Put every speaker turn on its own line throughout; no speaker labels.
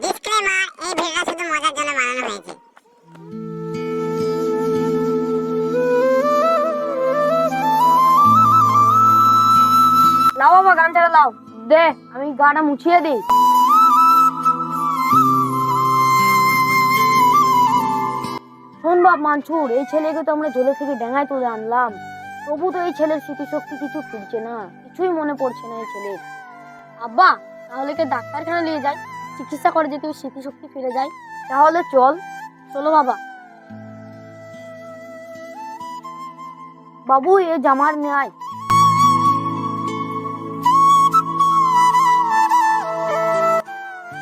Disclaimer এই ভিডিওটা শুধু মজার জন্য বানানো হয়েছে।
বাবা গানটা লাও দে, আমি গাটা মুছিয়ে দিই। শোন বাপ মানছুর, এই ছেলেকে তো আমরা জলে থেকে ডেঙায় তুলে আনলাম। তবু তো এই ছেলের স্মৃতিশক্তি কিছু ফিরছে না, কিছুই মনে পড়ছে না এই ছেলের। আব্বা, তাহলে কি ডাক্তারখানা নিয়ে যাই। চিকিৎসা করে যদি ওর স্মৃতিশক্তি ফিরে যায়, তাহলে চল। চলো বাবা। বাবু, এ জামার নেয়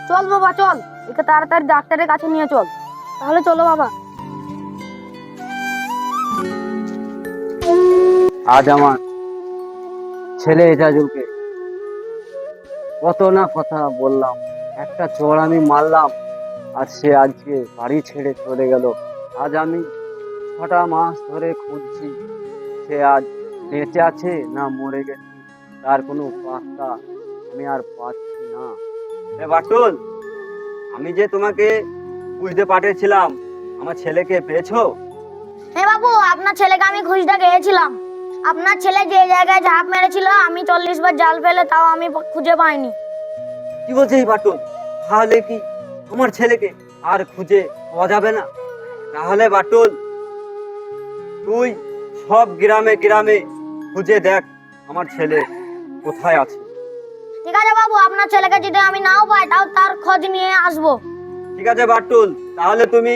চল বাবা, চল। একে তাড়াতাড়ি ডাক্তারের কাছে নিয়ে চল। তাহলে চলো বাবা।
আজ আমার ছেলে এজাজুলকে কত না কথা বললাম। একটা চোর আমি মারলাম আর সে আজকে বাড়ি ছেড়ে চলে গেল। আজ আমি ছটা মাস ধরে খুঁজছি সে আজ বেঁচে আছে না মরে গেছে তার কোনো পাত্তা আমি আর পাচ্ছি না। এ বাটুল আমি যে তোমাকে খুঁজতে পাঠিয়েছিলাম আমার ছেলেকে পেয়েছ?
হ্যাঁ বাবু আপনার ছেলেকে আমি খুঁজতে গিয়েছিলাম। আপনার ছেলে যে জায়গায় ঝাঁপ মেরেছিল আমি চল্লিশ বার জাল ফেলে তাও আমি খুঁজে পাইনি।
কি বলছে এই বাটুল? তাহলে কি তোমার ছেলেকে আর খুঁজে পাওয়া যাবে না? তাহলে বাটুল তুই সব গ্রামে গ্রামে খুঁজে দেখ আমার ছেলে কোথায় আছে।
ঠিক আছে বাবু আপনার ছেলেকে যদি আমি নাও পাই তাও তার খোঁজ নিয়ে আসব।
ঠিক আছে বাটুল তাহলে তুমি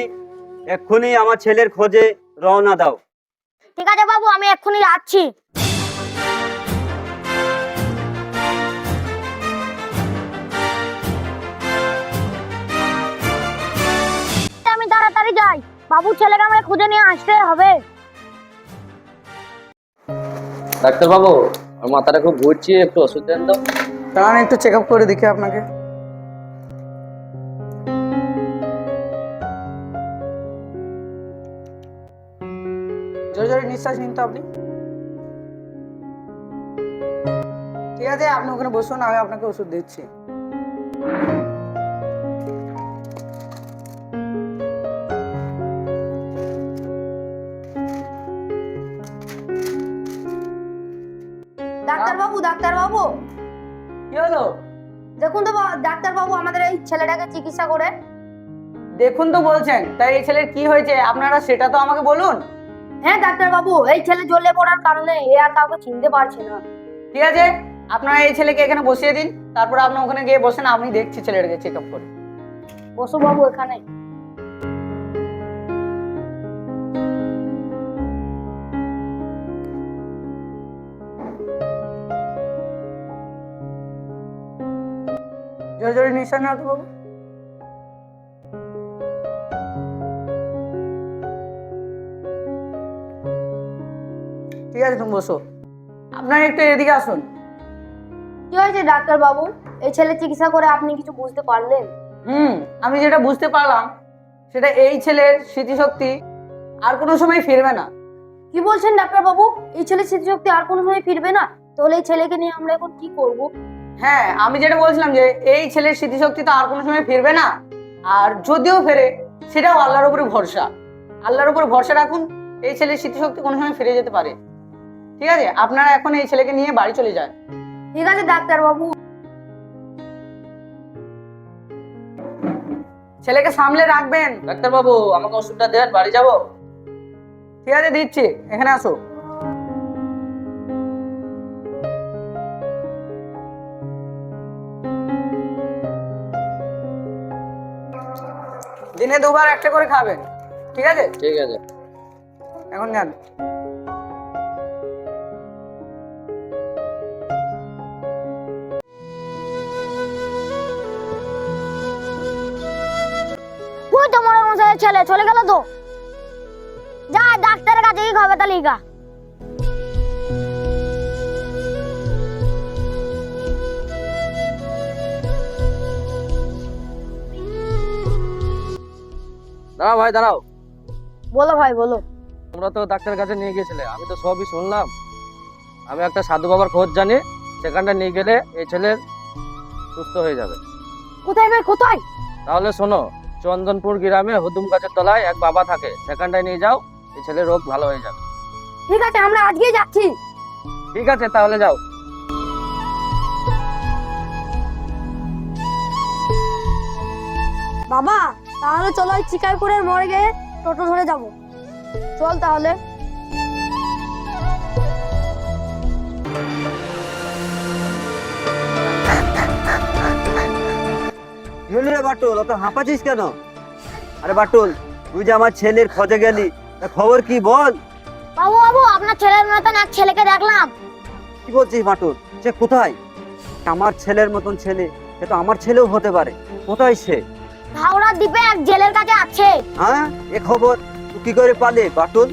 এক্ষুনি আমার ছেলের খোঁজে রওনা দাও।
ঠিক আছে বাবু আমি এক্ষুনি যাচ্ছি। তাড়াতাড়ি যাই। বাবু ছেলেকে আমাকে খুঁজে নিয়ে আসতে হবে।
ডাক্তারবাবু আমার মাথাটা খুব ঘুরছে একটু ওষুধ দেন তো।
দাঁড়ান একটু চেক আপ করে দেখি আপনাকে। জোরে জোরে নিঃশ্বাস নিন তো আপনি। ঠিক আছে আপনি ওখানে বসুন আমি আপনাকে ওষুধ দিচ্ছি।
বাবু ডাক্তার বাবু
কি হলো?
দেখুন তো ডাক্তার বাবু আমাদের এই ছেলেটাকে চিকিৎসা করে।
দেখুন তো বলছেন তাই এই ছেলের কি হয়েছে? আপনারা সেটা তো আমাকে বলুন।
হ্যাঁ ডাক্তার বাবু এই ছেলে জ্বলে পড়ার কারণে এ আর কাউকে চিনতে পারছে না।
ঠিক আছে আপনারা এই ছেলেকে এখানে বসিয়ে দিন তারপর আপনি ওখানে গিয়ে বসেন আমি দেখছি ছেলেটাকে চেক আপ করে।
বসো বাবু এখানে।
জোরে নিঃশ্বাস নাও তো বাবু। ঠিক আছে তুমি বসো। আপনারা একটু এদিকে আসুন।
কি হয়েছে ডাক্তার বাবু? এই ছেলে চিকিৎসা করে আপনি কিছু বুঝতে পারলেন?
হুম আমি যেটা বুঝতে পারলাম সেটা এই ছেলের স্মৃতিশক্তি আর কোনো সময় ফিরবে না।
কি বলছেন ডাক্তার বাবু? এই ছেলের স্মৃতিশক্তি আর কোনো সময় ফিরবে না? তাহলে এই ছেলেকে নিয়ে আমরা এখন কি করব?
হ্যাঁ আমি যেটা বলছিলাম যে এই ছেলের স্মৃতিশক্তি তো আর কোনো সময় ফিরবে না। আর যদিও ফেরে সেটাও আল্লাহর উপরে ভরসা। আল্লাহর উপর ভরসা রাখুন এই ছেলের স্মৃতিশক্তি কোনো সময় ফিরে যেতে পারে। ঠিক আছে? আপনারা এখন এই ছেলেকে নিয়ে বাড়ি চলে যান।
ঠিক আছে ডাক্তার বাবু
ছেলেকে সামলে রাখবেন।
ডাক্তারবাবু আমাকে ওষুধটা দেন বাড়ি যাব।
ঠিক আছে দিচ্ছি। এখানে আসো। দিনে দুবার একটা করে খাবেন। ঠিক আছে?
ঠিক আছে।
এখন যান
ওই তো মনে মশাই ছেলে চলে গেল তো। যা ডাক্তারের কাছে কি খাবে তালিকা
দাঁড়াও ভাই দাঁড়াও।
বলো ভাই বলো।
তোমরা তো ডাক্তারের কাছে নিয়ে গিয়েছিলে আমি তো সবই শুনলাম। আমি একটা সাধু বাবার খোঁজ জানি সেখানটা নিয়ে গেলে এই ছেলের সুস্থ হয়ে যাবে।
কোথায় ভাই কোথায়?
তাহলে শোনো চন্দনপুর গ্রামে হুদুম গাছের তলায় এক বাবা থাকে সেখানটায় নিয়ে যাও এই ছেলের রোগ ভালো হয়ে যাবে।
ঠিক আছে আমরা আজকেই যাচ্ছি।
ঠিক আছে তাহলে যাও।
বাবা তাহলে চলো ওই চিকাইপুরের মর্গে টোটো ধরে যাব। চল তাহলে।
রে বাটুল অত হাঁপাচ্ছিস কেন? আরে বাটুল তুই যে আমার ছেলের খোঁজে গেলি তা খবর কি বল?
বাবু বাবু আপনার ছেলের মতন এক ছেলেকে দেখলাম।
কি বলছিস বাটুল সে কোথায়? আমার ছেলের মতন ছেলে সে তো আমার ছেলেও হতে পারে। কোথায় সে?
হাওড়া দ্বীপে এক জেলের কাছে আছে।
হ্যাঁ? এ খবর? তুই কি করে পালে বাটুল?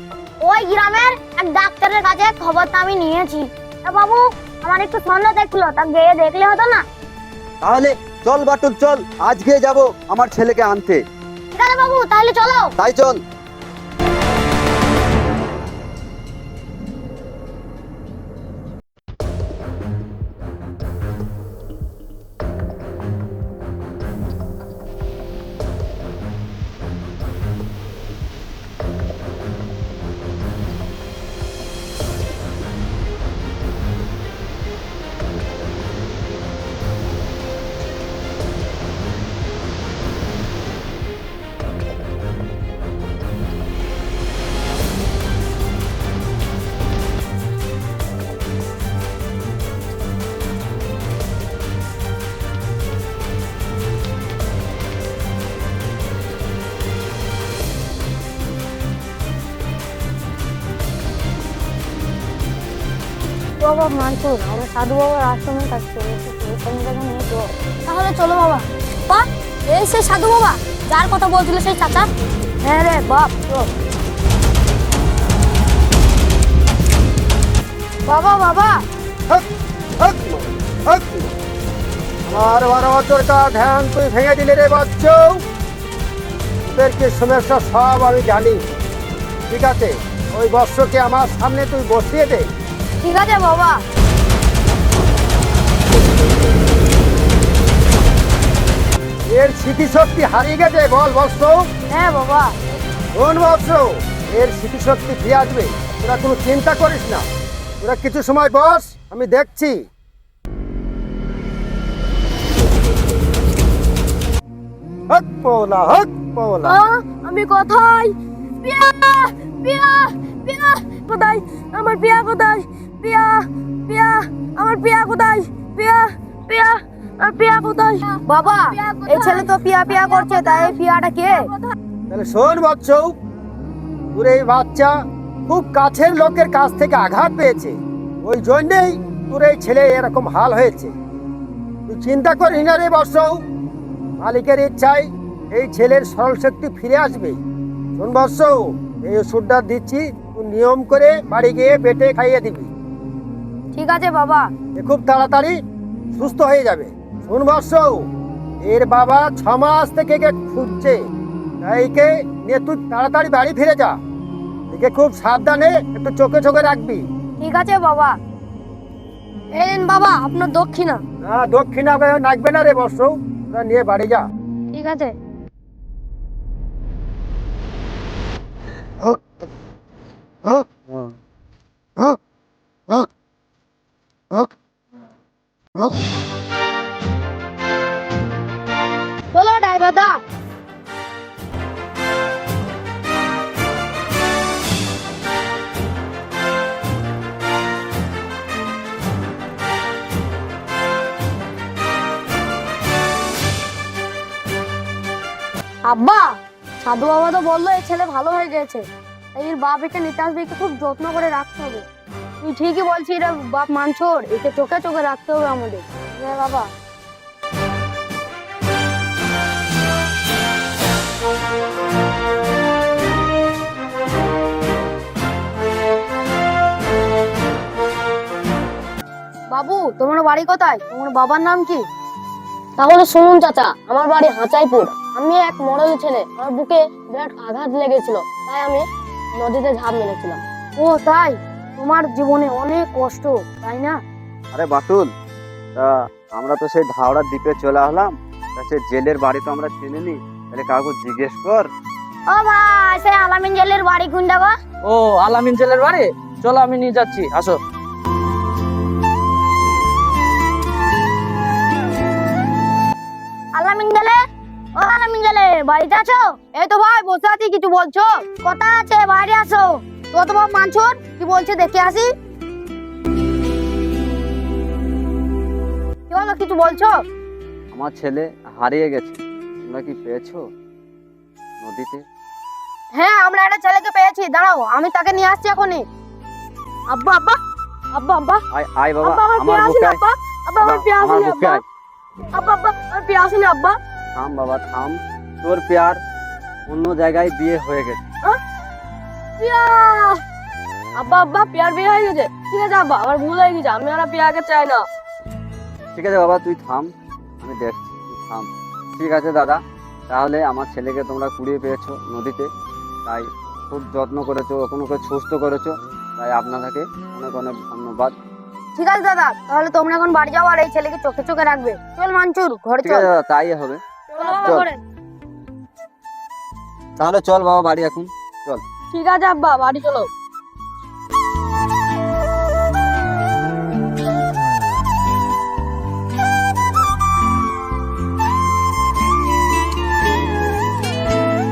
ওই গ্রামের এক ডাক্তারের কাছে খবরটা আমি নিয়েছি। তা বাবু আমার একটু সন্দেহ দেখছিল তা গিয়ে দেখলে হতো না?
তাহলে চল বাটুল চল। আজকে যাব আমার ছেলেকে আনতে।
ঠিক আছে বাবু তাহলে চলো।
তাই চল।
বাবা মানসুর আমরা সাধু বাবার এসেছি ওখানে নিয়ে চলো তাহলে চলো বাবা। বা, এই সেই সাধু বাবা, যার কথা বলছিল সেই চাচা? হ্যাঁ রে, বাপ, চল। বাবা বাবা।
আমার বারো বছরকার ধ্যান তুই ভেঙে দিলি রে বাচ্চ। তোদের কি সমস্যা সব আমি জানি। ঠিক আছে, ওই বর্ষকে আমার সামনে তুই বসিয়ে দে।
ঠিক আছে বাবা।
এর স্মৃতিশক্তি হারিয়ে গেছে বল বর্ষ
হ্যাঁ বাবা।
কোন বর্ষ এর স্মৃতিশক্তি ফিরে আসবে। তোরা কোনো চিন্তা করিস না। তোরা কিছু সময় বস আমি দেখছি। হক পৌলা হক পৌলা।
আমি কোথায়? পিয়া পিয়া পিয়া কোথায়? আমার পিয়া কোথায়? পিয়া পিয়া আমার পিয়া কোথায়? পিয়া পিয়া আর পিয়া কোথায়? বাবা এই ছেলে তো পিয়া পিয়া করছে তাই পিয়াটা কে?
তাহলে শোন বৎস তোর এই বাচ্চা খুব কাছের লোকের কাছ থেকে আঘাত পেয়েছে। ওই জন্যেই তোর এই ছেলে এরকম হাল হয়েছে। তুই চিন্তা করিস না রে বৎস মালিকের ইচ্ছায় এই ছেলের সরল শক্তি ফিরে আসবে। শোন বৎস এই ওষুধটা দিচ্ছি তুই নিয়ম করে বাড়ি গিয়ে পেটে খাইয়ে দিবি।
ঠিক আছে বাবা।
এ খুব তাড়াতাড়ি সুস্থ হয়ে যাবে। শোন বৎস এর বাবা ছ মাস থেকে একে খুঁজছে। তাই একে নিয়ে তুই তাড়াতাড়ি বাড়ি ফিরে যা। একে খুব সাবধানে একটু চোখে চোখে রাখবি।
ঠিক আছে বাবা। এলেন বাবা আপনার দক্ষিণা।
না দক্ষিণা নাকবে না রে বর্ষ তোরা নিয়ে বাড়ি যা।
ঠিক আছে। ড্রাইভার দা। আব্বা, সাধু বাবা তো বলল, এই ছেলে ভালো হয়ে গেছে। তাই এর বাপ একে নিতে আসবে খুব যত্ন করে রাখতে হবে। তুই ঠিকই রে বাপ মানছোর একে চোখে চোখে রাখতে হবে আমাদের। হ্যাঁ বাবা। বাবু তোমার বাড়ি কোথায়? তোমার বাবার নাম কি? তাহলে শুনুন চাচা আমার বাড়ি হাঁচাইপুর। আমি এক মরল ছেলে আমার বুকে বিরাট আঘাত লেগেছিল তাই আমি নদীতে ঝাঁপ মেরেছিলাম। ও তাই? তোমার জীবনে অনেক কষ্ট তাই না?
আরে বাটুল তা আমরা তো সেই ধাওড়ার দ্বীপে চলে আসলাম। তা সেই জেলের বাড়ি তো আমরা চিনি নি তাহলে কাউকে জিজ্ঞেস কর।
ও ভাই সেই আলামিন জেলের বাড়ি কোনটা গো?
ও আলামিন জেলের বাড়ি? চলো আমি নিয়ে যাচ্ছি আসো।
আলামিন জেলে? ও আলামিন জেলে বাড়িতে আছো? এই তো ভাই বসে আছি কিছু বলছো? কথা আছে বাইরে আসো। তো তোমার মানছুর কি বলছে দেখে আসি। কি হলো কিছু বলছো?
আমার ছেলে হারিয়ে গেছে। তোমরা কি পেয়েছ নদীতে?
হ্যাঁ আমরা একটা ছেলেকে পেয়েছি দাঁড়াও আমি তাকে নিয়ে আসছি এখনই। আব্বা আব্বা আব্বা আব্বা।
আয় আয় বাবা
আমার
আমার
পেয়ে
বুকে
আসেনি
আয়
আব্বা। আব্বা আমার পেয়ে
আমার
আব্বা। আব্বা আব্বা আমার পেয়ে আসেনি আব্বা।
থাম বাবা থাম। তোর পেয়ার অন্য জায়গায় বিয়ে হয়ে গেছে।
পিয়া আব্বা আব্বা পেয়ার বিয়ে হয়ে গেছে। ঠিক আছে আব্বা আমার ভুল হয়ে গেছে আমি আর পেয়াকে চাই না।
ঠিক আছে বাবা তুই থাম আমি দেখছি তুই থাম। ঠিক আছে দাদা তাহলে আমার ছেলেকে তোমরা কুড়িয়ে পেয়েছ নদীতে। তাই খুব যত্ন করেছ ওখানে ওকে সুস্থ করেছ। তাই আপনাদেরকে অনেক অনেক ধন্যবাদ।
ঠিক আছে দাদা তাহলে তোমরা এখন বাড়ি যাও আর এই ছেলেকে চোখে চোখে রাখবে। চল মানচুর ঘরে চল।
দাদা তাই হবে।
চল।
তাহলে চল বাবা বাড়ি এখন।
ঠিক আছে আব্বা বাড়ি চলো।